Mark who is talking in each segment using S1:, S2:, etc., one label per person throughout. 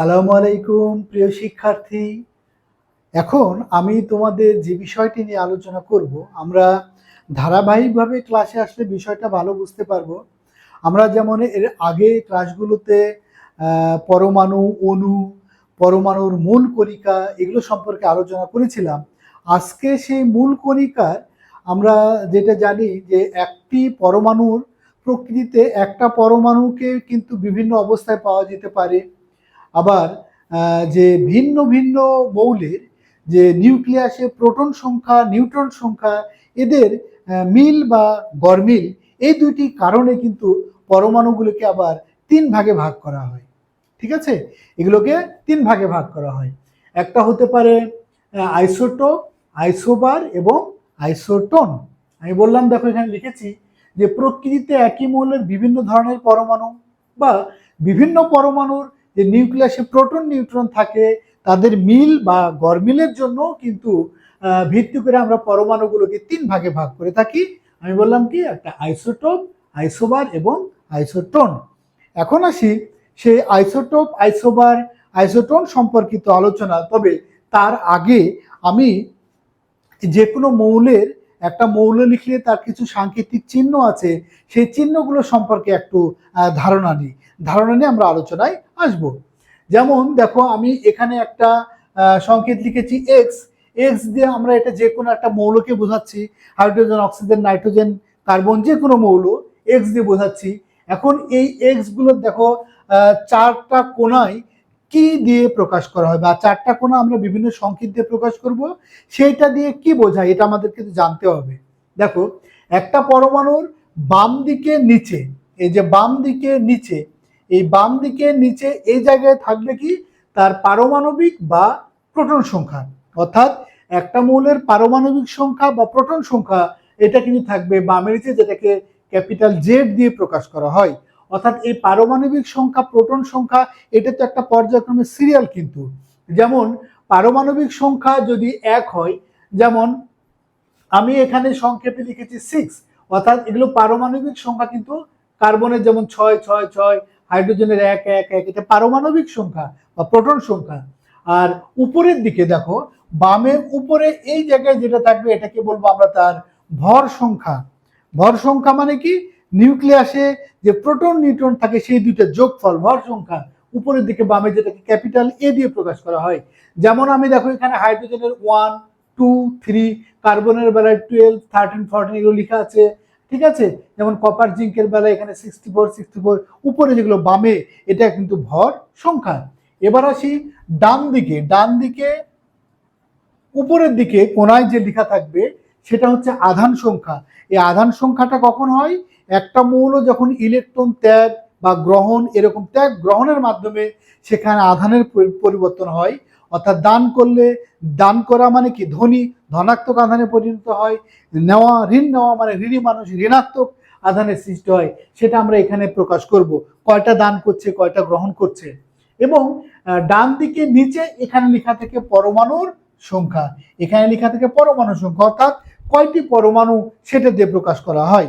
S1: সালামু আলাইকুম, প্রিয় শিক্ষার্থী। এখন আমি তোমাদের যে বিষয়টি নিয়ে আলোচনা করব, আমরা ধারাবাহিকভাবে ক্লাসে আসলে বিষয়টা ভালো বুঝতে পারব। আমরা যেমন এর আগে ক্লাসগুলোতে পরমাণু, অণু, পরমাণুর মূল কণিকা এগুলো সম্পর্কে আলোচনা করেছিলাম। আজকে সেই মূল কণিকার আমরা যেটা জানি যে একটি পরমাণুর প্রকৃতিতে একটা পরমাণুকে কিন্তু বিভিন্ন অবস্থায় পাওয়া যেতে পারে। আবার যে ভিন্ন ভিন্ন মৌলের যে নিউক্লিয়াসে প্রোটন সংখ্যা, নিউট্রন সংখ্যা, এদের মিল বা গরমিল এই দুইটি কারণে কিন্তু পরমাণুগুলোকে আবার তিন ভাগে ভাগ করা হয়। ঠিক আছে? এগুলোকে তিন ভাগে ভাগ করা হয়। একটা হতে পারে আইসোটো, আইসোবার এবং আইসোটন। আমি বললাম, দেখো এখানে লিখেছি যে প্রকৃতিতে একই মৌলের বিভিন্ন ধরনের পরমাণু বা বিভিন্ন পরমাণুর যে নিউক্লিয়াসে প্রোটন নিউট্রন থাকে, তাদের মিল বা গরমিলের জন্য কিন্তু ভিত্তি করে আমরা পরমাণুগুলোকে তিন ভাগে ভাগ করে থাকি। আমি বললাম কি, একটা আইসোটোপ আইসোবার এবং আইসোটোন এখন আসি সেই আইসোটোপ আইসোবার আইসোটোন সম্পর্কিত আলোচনা। তবে তার আগে আমি যে কোনো মৌলের একটা মৌল লিখলে তার কিছু সাংকেতিক চিহ্ন আছে, সেই চিহ্নগুলো সম্পর্কে একটু ধারণা নিই। ধারণা নিয়ে আমরা আলোচনায় আসব। যেমন দেখো, আমি এখানে একটা সংকেত লিখেছি এক্স এক্স দিয়ে আমরা এটা যে কোনো একটা মৌলকে বোঝাচ্ছি, হাইড্রোজেন, অক্সিজেন, নাইট্রোজেন, কার্বন যে কোনো মৌল এক্স দিয়ে বোঝাচ্ছি। এখন এই এক্সগুলো দেখো চারটা কোনায় কি দিয়ে প্রকাশ করা হয় বা চারটা কোণা আমরা বিভিন্ন সংকেত দিয়ে প্রকাশ করব, সেইটা দিয়ে কি বোঝায় এটা আমাদের কিন্তু জানতে হবে। দেখো, একটা পরমাণুর বাম দিকে নিচে, এই যে বাম দিকে নিচে, এই বাম দিকে নিচে এই জায়গায় থাকবে কি? তার পারমাণবিক বা প্রোটন সংখ্যা। অর্থাৎ একটা মৌলের পারমাণবিক সংখ্যা বা প্রোটন সংখ্যা, এটা কিন্তু থাকবে বামের নিচে, যেটাকে ক্যাপিটাল জেড দিয়ে প্রকাশ করা হয়। অর্থাৎ এই পারমাণবিক সংখ্যা, প্রোটন সংখ্যা, এটা তো একটা পর্যায়ক্রমে সিরিয়াল কিন্তু। যেমন, পারমাণবিক সংখ্যা যদি এক হয়, যেমন, আমি এখানে সংক্ষেপে লিখেছি সিক্স অর্থাৎ এগুলো পারমাণবিক সংখ্যা কিন্তু কার্বনের যেমন ছয় ছয় ছয়, হাইড্রোজেনের এক এক এক, এটা পারমাণবিক সংখ্যা বা প্রোটন সংখ্যা। আর উপরের দিকে দেখো, বামের উপরে এই জায়গায় যেটা থাকবে, এটাকে বলব আমরা তার ভর সংখ্যা। ভর সংখ্যা মানে কি? নিউক্লিয়াসে যে প্রোটন নিউট্রন থাকে, সেই দুইটা যোগফল ভর সংখ্যা উপরের দিকে বামে যেটাকে ক্যাপিটাল এ দিয়ে প্রকাশ করা হয়। যেমন আমি দেখো এখানে হাইড্রোজেনের ওয়ান টু থ্রি কার্বনের বেলায় টুয়েলভ থার্টিন ফোরটিন এগুলো লেখা আছে, ঠিক আছে? যেমন কপার জিঙ্কের বেলায় এখানে সিক্সটি ফোর সিক্সটি ফোর উপরে যেগুলো বামে, এটা কিন্তু ভর সংখ্যা। এবার আসি ডান দিকে ডান দিকে, উপরের দিকে কোনায় যে লেখা থাকবে সেটা হচ্ছে আধান সংখ্যা। এই আধান সংখ্যাটা কখন হয়? একটা মৌল যখন ইলেকট্রন, ত্যাগ বা গ্রহণ এরকম ত্যাগ গ্রহণের মাধ্যমে সেখানে আধানের পরিবর্তন হয়। অর্থাৎ দান করলে, দান করা মানে কি? ধনী, ধনাত্মক আধানে পরিণত হয়। নেওয়া, ঋণ নেওয়া মানে ঋণী মানুষ, ঋণাত্মক আধানের সৃষ্টি হয়। সেটা আমরা এখানে প্রকাশ করব। কয়টা দান করছে, কয়টা গ্রহণ করছে? এবং ডান দিকে নিচে এখানে লেখা থেকে পরমাণুর সংখ্যা। এখানে লেখা থেকে পরমাণুর সংখ্যা। অর্থাৎ কয়টি পরমাণু সেটা দিয়ে প্রকাশ করা হয়?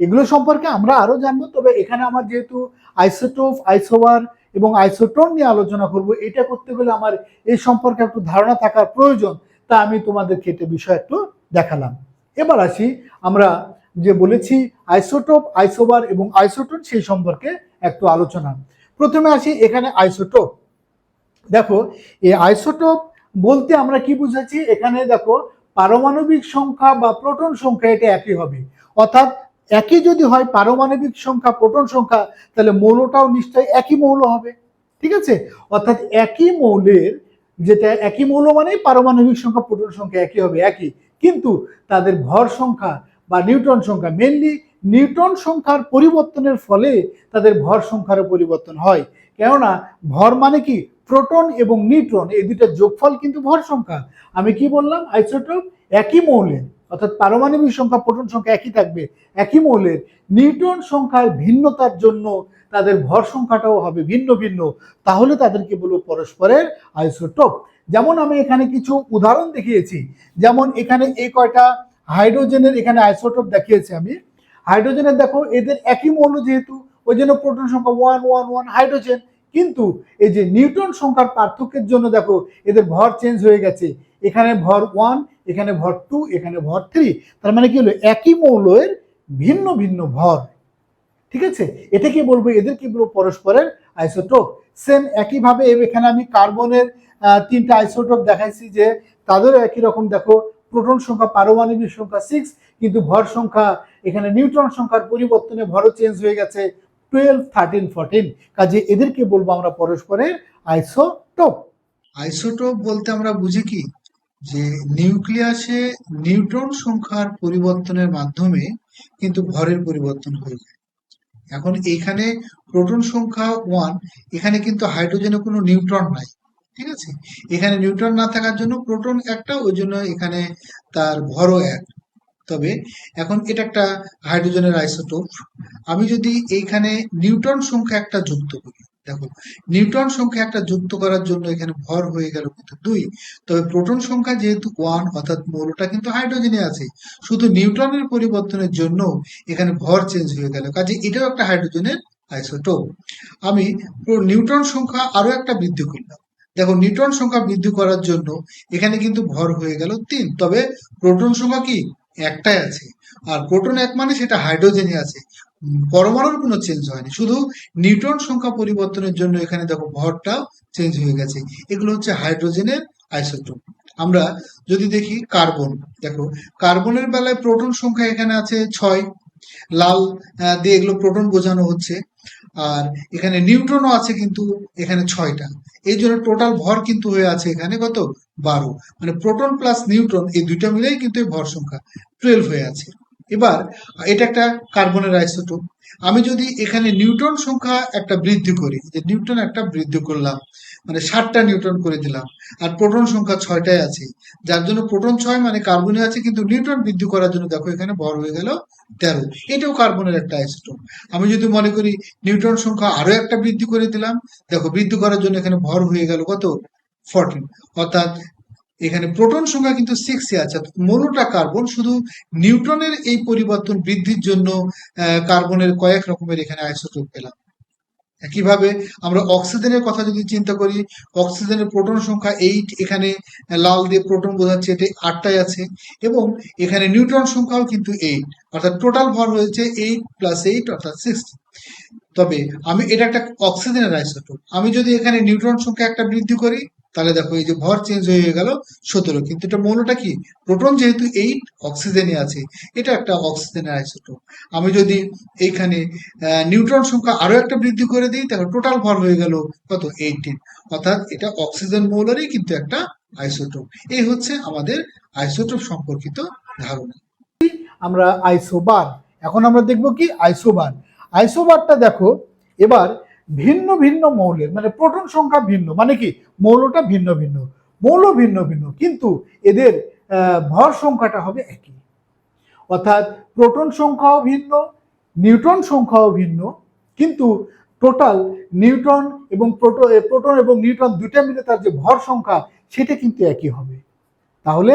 S1: এগুলো সম্পর্কে আমরা আরও জানব, তবে এখানে আমার যেহেতু আইসোটোপ, আইসোবার এবং আইসোটোন নিয়ে আলোচনা করব, এটা করতে গেলে আমার এই সম্পর্কে একটু ধারণা থাকার প্রয়োজন, তা আমি তোমাদের ক্ষেত্রে বিষয় একটু দেখালাম। এবার আসি, আমরা যে বলেছি আইসোটোপ, আইসোবার এবং আইসোটোন সেই সম্পর্কে একটু আলোচনা। প্রথমে আসি এখানে আইসোটোপ। দেখো, এই আইসোটোপ বলতে আমরা কি বুঝেছি? এখানে দেখো পারমাণবিক সংখ্যা বা প্রোটন সংখ্যা এটা একই হবে। অর্থাৎ একই যদি হয় পারমাণবিক সংখ্যা, প্রোটন সংখ্যা, তাহলে মৌলটাও নিশ্চয়ই একই মৌল হবে। ঠিক আছে? অর্থাৎ একই মৌলের যেটা, একই মৌল মানে পারমাণবিক সংখ্যা, প্রোটন সংখ্যা একই হবে, একই। কিন্তু তাদের ভর সংখ্যা বা নিউট্রন সংখ্যা মেনলি নিউট্রন সংখ্যার পরিবর্তনের ফলে তাদের ভর সংখ্যারও পরিবর্তন হয়। কেননা ভর মানে কি? প্রোটন এবং নিউট্রন, এই দুইটা যোগফল কিন্তু ভর সংখ্যা। আমি কি বললাম? আইসোটোপ একই মৌলের, অর্থাৎ পারমাণবিক সংখ্যা, প্রোটন সংখ্যা একই থাকবে, একই মৌলের। নিউট্রন সংখ্যার ভিন্নতার জন্য তাদের ভর সংখ্যাটাও হবে ভিন্ন ভিন্ন। তাহলে তাদেরকে বলব পরস্পরের আইসোটোপ। যেমন আমি এখানে কিছু উদাহরণ দেখিয়েছি। যেমন এখানে এই কয়টা হাইড্রোজেনের এখানে আইসোটোপ দেখিয়েছি আমি। হাইড্রোজেনের দেখো, এদের একই মৌল যেহেতু ওই জন্য প্রোটন সংখ্যা ওয়ান ওয়ান ওয়ান হাইড্রোজেন কিন্তু এই যে নিউটন সংখ্যার পার্থক্যের জন্য দেখো, এদের ভর চেঞ্জ হয়ে গেছে। এখানে ভর ওয়ান এখানে ভর টু এখানে ভর থ্রি তার মানে কি হলো? একই মৌলের ভিন্ন ভিন্ন ভর। ঠিক আছে? এটাকে বলব এদের কি বলব পরস্পরের আইসোটোপ সেম একইভাবে এখানে আমি কার্বনের তিনটা আইসোটোপ দেখাইছি যে তাদেরও একই রকম। দেখো প্রোটন সংখ্যা পারমাণবিক সংখ্যা সিক্স কিন্তু ভর সংখ্যা, এখানে নিউট্রন সংখ্যার পরিবর্তনে ভরও চেঞ্জ হয়ে গেছে। টুয়েলভ থার্টিন ফোরটিন কাজে এদেরকে বলব আমরা পরস্পরের আইসোটোপ।
S2: আইসোটোপ বলতে আমরা বুঝি কি? যে নিউক্লিয়াসে নিউট্রন সংখ্যার পরিবর্তনের মাধ্যমে কিন্তু ভরের পরিবর্তন হয়ে যায়। এখন এখানে প্রোটন সংখ্যা ওয়ান এখানে কিন্তু হাইড্রোজেনে কোনো নিউট্রন নাই, ঠিক আছে? এখানে নিউট্রন না থাকার জন্য প্রোটন একটা, ওই জন্য এখানে তার ভরও এক। তবে এখন এটা একটা হাইড্রোজেনের আইসোটোপ। আমি যদি এইখানে নিউটন সংখ্যা একটা যুক্ত করি, দেখো নিউটন সংখ্যা একটা যুক্ত করার জন্য এখানে ভর হয়ে গেল কিন্তু দুই। তবে প্রোটন সংখ্যা যেহেতু ওয়ান অর্থাৎ মৌলটা কিন্তু হাইড্রোজেনে আছে। শুধু নিউটনের পরিবর্তনের জন্য এখানে ভর চেঞ্জ হয়ে গেল, কাজে এটাও একটা হাইড্রোজেনের আইসোটোপ। আমি নিউটন সংখ্যা আরও একটা বৃদ্ধি করলাম। দেখো নিউটন সংখ্যা বৃদ্ধি করার জন্য এখানে কিন্তু ভর হয়ে গেল তিন। তবে প্রোটন সংখ্যা কি? একটাই আছে। আর প্রোটন এক মানে সেটা হাইড্রোজেনে আছে। পরমাণুর কোনো চেঞ্জ হয়নি। শুধু নিউট্রন সংখ্যা পরিবর্তনের জন্য এখানে দেখো ভরটাও চেঞ্জ হয়ে গেছে। এগুলো হচ্ছে হাইড্রোজেনের আইসোটোপ আমরা যদি দেখি কার্বন, দেখো, কার্বনের বেলায় প্রোটন সংখ্যা এখানে আছে ছয়। লাল দিয়ে এগুলো প্রোটন বোঝানো হচ্ছে। আর এখানে নিউট্রনও আছে কিন্তু এখানে ছয়টা। এই জন্য টোটাল ভর কিন্তু হয়ে আছে এখানে কত? বারো। মানে প্রোটন প্লাস নিউট্রন এই দুইটা মিলেই কিন্তু এই ভর সংখ্যা টুয়েলভ হয়ে আছে। এবার, এটা একটা কার্বনের আইসোটোপ আমি যদি এখানে নিউটন সংখ্যা একটা বৃদ্ধি করি, যে নিউটন একটা বৃদ্ধি করলাম মানে ষাটটা নিউটন করে দিলাম, আর প্রোটন সংখ্যা ছয়টাই আছে, যার জন্য প্রোটন ছয় মানে কার্বনে আছে, কিন্তু নিউটন বৃদ্ধি করার জন্য দেখো এখানে ভর হয়ে গেল তেরো। এটাও কার্বনের একটা আইসোটোপ আমি যদি মনে করি নিউটন সংখ্যা আরও একটা বৃদ্ধি করে দিলাম, দেখো বৃদ্ধি করার জন্য এখানে ভর হয়ে গেল কত? ফোরটিন অর্থাৎ এখানে প্রোটন সংখ্যা কিন্তু সিক্সে আছে মূলটা কার্বন শুধু নিউটনের এই পরিবর্তন বৃদ্ধির জন্য কার্বনের কয়েক রকমের এখানে আইসোটোপ পেলাম। একইভাবে আমরা অক্সিজেনের কথা যদি চিন্তা করি অক্সিজেনের প্রোটন সংখ্যা এইট এখানে লাল দিয়ে প্রোটন বোঝাচ্ছে, এটা আটটাই আছে, এবং এখানে নিউট্রন সংখ্যাও কিন্তু এইট অর্থাৎ টোটাল ভর হয়েছে এইট প্লাস এইট অর্থাৎ সিক্সটি তবে আমি, এটা একটা অক্সিজেনের আইসোটোপ। আমি যদি এখানে নিউট্রন সংখ্যা একটা বৃদ্ধি করি তাহলে দেখো এই যে ভর চেঞ্জ হয়ে গেল সতেরো। কিন্তু এটা মৌলটা কি? প্রোটন যেহেতু এইট অক্সিজেনে আছে, এটা একটা অক্সিজেনের আইসোটোপ আমি যদি এইখানে নিউট্রন সংখ্যা আরও একটা বৃদ্ধি করে দিই, তাহলে টোটাল ভর হয়ে গেল কত? এইটিন অর্থাৎ এটা অক্সিজেন মৌলেরই কিন্তু একটা আইসোটোপ এই হচ্ছে আমাদের আইসোটোপ সম্পর্কিত ধারণা।
S1: আমরা আইসোবার এখন আমরা দেখব কি? আইসোবার আইসোবারটা দেখো, এবার ভিন্ন ভিন্ন মৌলের মানে প্রোটন সংখ্যা ভিন্ন মানে কি? মৌলটা ভিন্ন ভিন্ন, মৌল ভিন্ন ভিন্ন, কিন্তু এদের ভর সংখ্যাটা হবে একই। অর্থাৎ প্রোটন সংখ্যাও ভিন্ন, নিউট্রন সংখ্যাও ভিন্ন, কিন্তু টোটাল নিউট্রন এবং প্রোটো প্রোটন এবং নিউট্রন দুইটা মিলে তার যে ভর সংখ্যা, সেটা কিন্তু একই হবে। তাহলে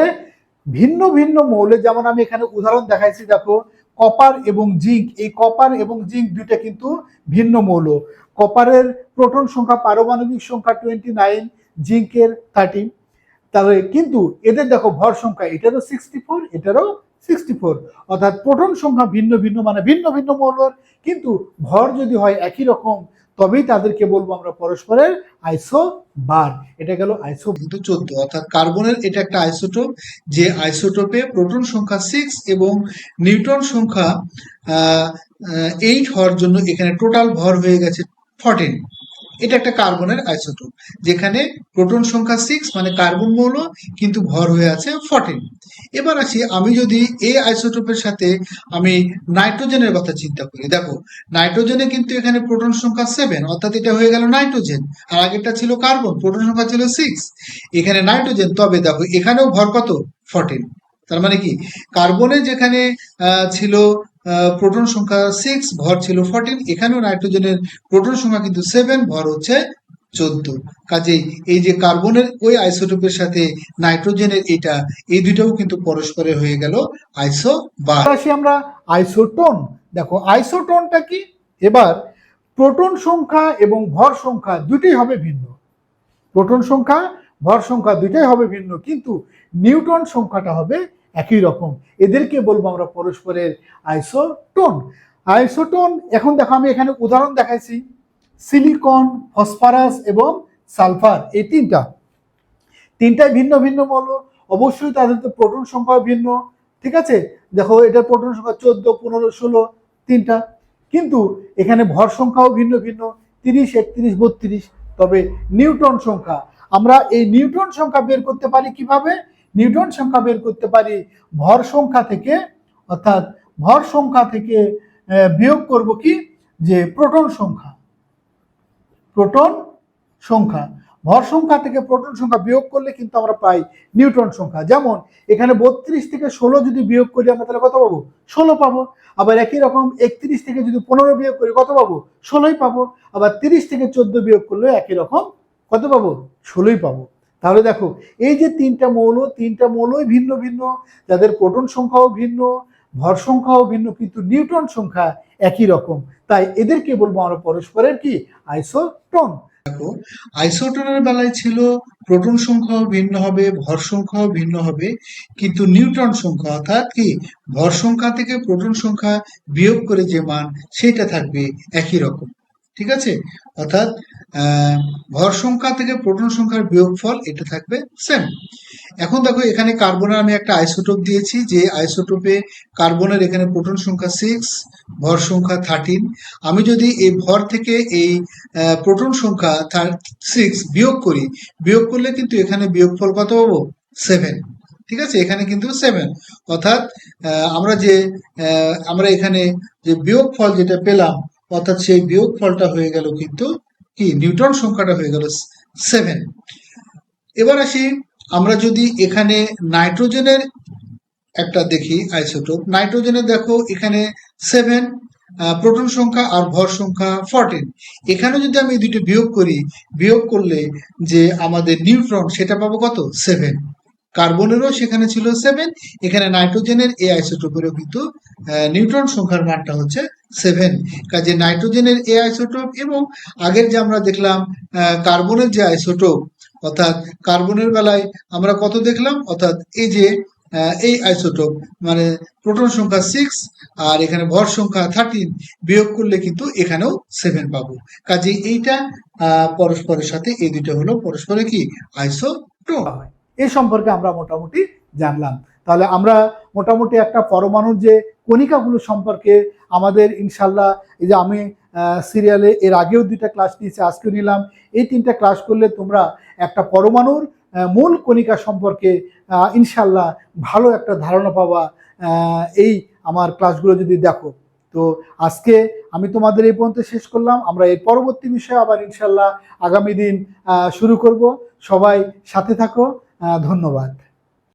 S1: ভিন্ন ভিন্ন মৌলে, যেমন আমি এখানে উদাহরণ দেখাইছি, দেখো কপার এবং জিঙ্ক, এই কপার এবং জিঙ্ক দুইটা কিন্তু ভিন্ন মৌল। কপারের প্রোটন সংখ্যা পারমাণবিক সংখ্যা টোয়েন্টি নাইন জিঙ্কের থার্টি তাহলে কিন্তু এদের দেখো ভর সংখ্যা, এটারও সিক্সটি ফোর এটারও সিক্সটি ফোর অর্থাৎ প্রোটন সংখ্যা ভিন্ন ভিন্ন মানে ভিন্ন ভিন্ন মৌলর, কিন্তু ভর যদি হয় একই রকম তবেই তাদেরকে বলব আমরা পরস্পরের আইসো বার এটা গেল আইসো
S2: কিন্তু চোদ্দ। অর্থাৎ কার্বনের এটা একটা আইসোটোপ, যে আইসোটোপে প্রোটন সংখ্যা সিক্স এবং নিউট্রন সংখ্যা এইট হওয়ার জন্য এখানে টোটাল ভর হয়ে গেছে ফর্টিন এটা একটা কার্বনের আইসোটোপ, যেখানে প্রোটন সংখ্যা সিক্স মানে কার্বন মৌল, কিন্তু ভর হয়ে আছে ফর্টিন এবার আসি, আমি যদি এই আইসোটোপের সাথে আমি নাইট্রোজেনের কথা চিন্তা করি, দেখো, নাইট্রোজেনে কিন্তু এখানে প্রোটন সংখ্যা সেভেন অর্থাৎ এটা হয়ে গেল নাইট্রোজেন, আর আগেরটা ছিল কার্বন, প্রোটন সংখ্যা ছিল সিক্স এখানে নাইট্রোজেন, তবে দেখো, এখানেও ভর কত? ফর্টিন তার মানে কি? কার্বনে যেখানে ছিল প্রোটন সংখ্যা সিক্স ভর ছিল ফর্টিন এখানেও নাইট্রোজেনের প্রোটন সংখ্যা কিন্তু সেভেন ভর হচ্ছে চোদ্দ। কাজেই এই যে কার্বনের ওই আইসোটোপের সাথে নাইট্রোজেনের এটা, এই দুইটাও কিন্তু পরস্পরের হয়ে গেল আইসো বার
S1: আসি আমরা আইসোটোন দেখো আইসোটোনটা কি? এবার প্রোটন সংখ্যা এবং ভর সংখ্যা দুটোই হবে ভিন্ন। প্রোটন সংখ্যা, ভর সংখ্যা দুটোই হবে ভিন্ন, কিন্তু নিউটন সংখ্যাটা হবে একই রকম। এদেরকে বলব আমরা পরস্পরের আইসোটোন। আইসোটোন, এখন দেখো আমি এখানে উদাহরণ দেখাইছি। সিলিকন, ফসফরাস এবং সালফার, এই তিনটা। তিনটাই ভিন্ন ভিন্ন মৌল। অবশ্যই তাদের তো প্রোটন সংখ্যা ভিন্ন, ঠিক আছে? দেখো এটার প্রোটন সংখ্যা চোদ্দ, পনেরো, ষোলো, তিনটা। কিন্তু এখানে ভর সংখ্যাও ভিন্ন ভিন্ন, তিরিশ, একত্রিশ, বত্রিশ। তবে নিউটন সংখ্যা, আমরা এই নিউটন সংখ্যা বের করতে পারি কীভাবে? নিউটন সংখ্যা বের করতে পারি, ভর সংখ্যা থেকে, অর্থাৎ ভর সংখ্যা থেকে বিয়োগ করব কি? যে প্রোটন সংখ্যা। প্রোটন সংখ্যা। ভর সংখ্যা থেকে প্রোটন সংখ্যা বিয়োগ করলে কিন্তু আমরা পাই নিউটন সংখ্যা। যেমন, এখানে বত্রিশ থেকে ষোলো যদি বিয়োগ করি আমরা তাহলে কত পাবো? ষোলো পাবো। আবার একই রকম একত্রিশ থেকে যদি পনেরো বিয়োগ করি কত পাবো? ষোলোই পাবো। আবার তিরিশ থেকে চোদ্দ বিয়োগ করলে একই রকম কত পাবো? ষোলোই পাবো। তাহলে দেখো, এই যে তিনটা মৌল, তিনটা মৌলই ভিন্ন ভিন্ন, যাদের প্রোটন সংখ্যাও ভিন্ন, ভর সংখ্যাও ভিন্ন, কিন্তু নিউটন সংখ্যা একই রকম। তাই এদেরকে বলব আমরা পরস্পরের কি? আইসোটন।
S2: আইসোটোনের বেলায় ছিল প্রোটন সংখ্যাও ভিন্ন হবে, ভর সংখ্যাও ভিন্ন হবে, কিন্তু নিউটন সংখ্যা অর্থাৎ কি? ভর সংখ্যা থেকে প্রোটন সংখ্যা বিয়োগ করে যে মান, সেটা থাকবে একই রকম। ঠিক আছে? অর্থাৎ ভর সংখ্যা থেকে প্রোটন সংখ্যার বিয়োগফল এটা থাকবে সেম এখন দেখো, এখানে কার্বনের আমি একটা আইসোটোপ দিয়েছি, যে আইসোটোপে কার্বনের এখানে প্রোটন সংখ্যা সিক্স ভর সংখ্যা থার্টিন আমি যদি এই ভর থেকে এই প্রোটন সংখ্যা সিক্স বিয়োগ করি, বিয়োগ করলে কিন্তু এখানে বিয়োগফল কত পাবো? সেভেন ঠিক আছে? এখানে কিন্তু সেভেন অর্থাৎ আমরা যে আমরা এখানে যে বিয়োগফল যেটা পেলাম অর্থাৎ সেই বিয়োগ ফলটা হয়ে গেল কিন্তু কি? নিউটন সংখ্যাটা হয়ে গেল সেভেন এবার আসি, আমরা যদি এখানে নাইট্রোজেনের একটা দেখি আইসোটোপ নাইট্রোজেনের দেখো, এখানে সেভেন প্রোটন সংখ্যা আর ভর সংখ্যা ফোরটিন এখানে যদি আমি দুটো বিয়োগ করি, বিয়োগ করলে যে আমাদের নিউট্রন, সেটা পাবো কত? সেভেন কার্বনেরও সেখানে ছিল সেভেন এখানে নাইট্রোজেনের এই আইসোটোপেরও কিন্তু নিউট্রন সংখ্যার মানটা হচ্ছে সেভেন কাজে নাইট্রোজেনের এই আইসোটোপ এবং আগের যে আমরা দেখলাম কার্বনের যে আইসোটোপ অর্থাৎ কার্বনের বেলায় আমরা কত দেখলাম? অর্থাৎ এই যে এই আইসোটোপ মানে প্রোটন সংখ্যা সিক্স আর এখানে ভর সংখ্যা থার্টিন বিয়োগ করলে কিন্তু এখানেও সেভেন পাবো। কাজে এইটা পরস্পরের সাথে, এই দুটো হলো পরস্পরে কি? আইসোটোপ
S1: এই সম্পর্কে আমরা মোটামুটি জানলাম। তাহলে আমরা মোটামুটি একটা পরমাণুর যে কণিকাগুলো সম্পর্কে আমাদের ইনশাল্লাহ এই যে আমি সিরিয়ালে এর আগেও দুইটা ক্লাস নিয়েছি, আজকেও নিলাম। এই তিনটা ক্লাস করলে তোমরা একটা পরমাণুর মূল কণিকা সম্পর্কে ইনশাল্লাহ ভালো একটা ধারণা পাওয়া এই আমার ক্লাসগুলো যদি দেখো। তো আজকে আমি তোমাদের এই পর্যন্ত শেষ করলাম। আমরা এর পরবর্তী বিষয়ে আবার ইনশাল্লাহ আগামী দিন শুরু করব। সবাই সাথে থাকো। ধন্যবাদ।